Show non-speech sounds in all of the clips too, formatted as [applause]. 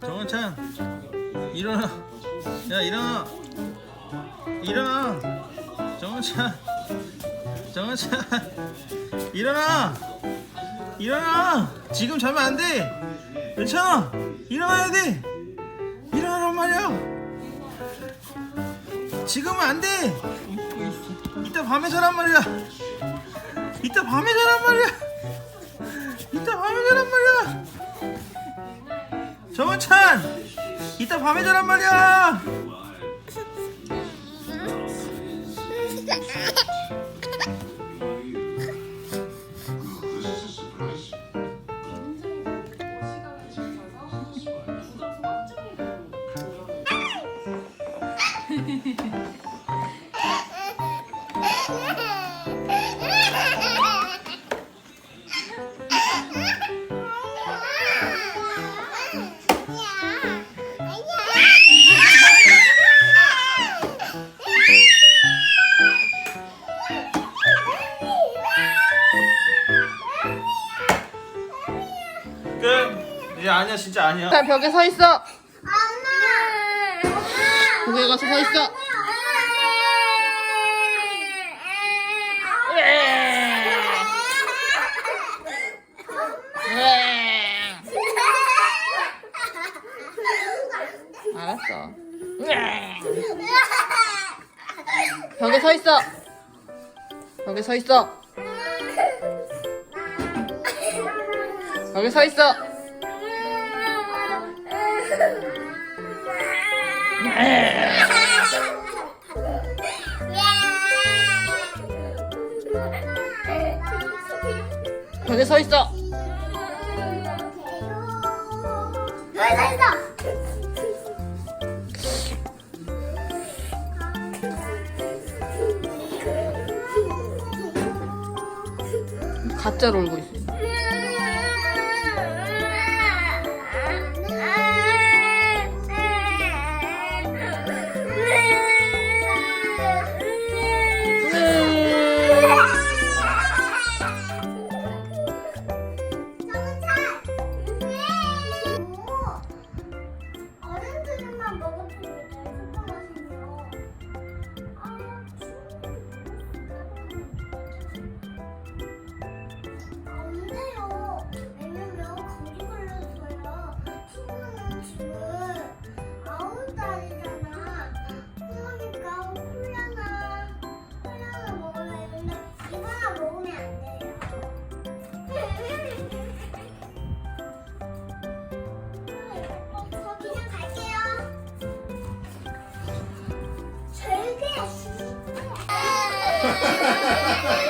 정은찬 일어나. 야 일어나. 일어나. 정은찬 정은찬 일어나. 일어나. 지금 자면 안돼. 괜찮아 일어나야 돼. 일어나란 말이야. 지금은 안돼. 이따 밤에 자란 말이야. 이따 밤에 자란 말이야. 이따 밤에 자란 말이야 정은찬 이따 밤에 자란 말이야 [laughs] 끝 이제 아니야 진짜 아니야 자 벽에 서 있어. 벽에 가서 서 있어. 알았어. 벽에 서 있어. 벽에 서 있어. 벽에 서 있어. 벽에 서 있어. 가짜로 울고 있어.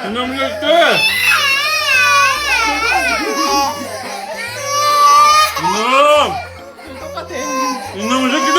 이놈들 때! 이놈! 이놈의 새끼들!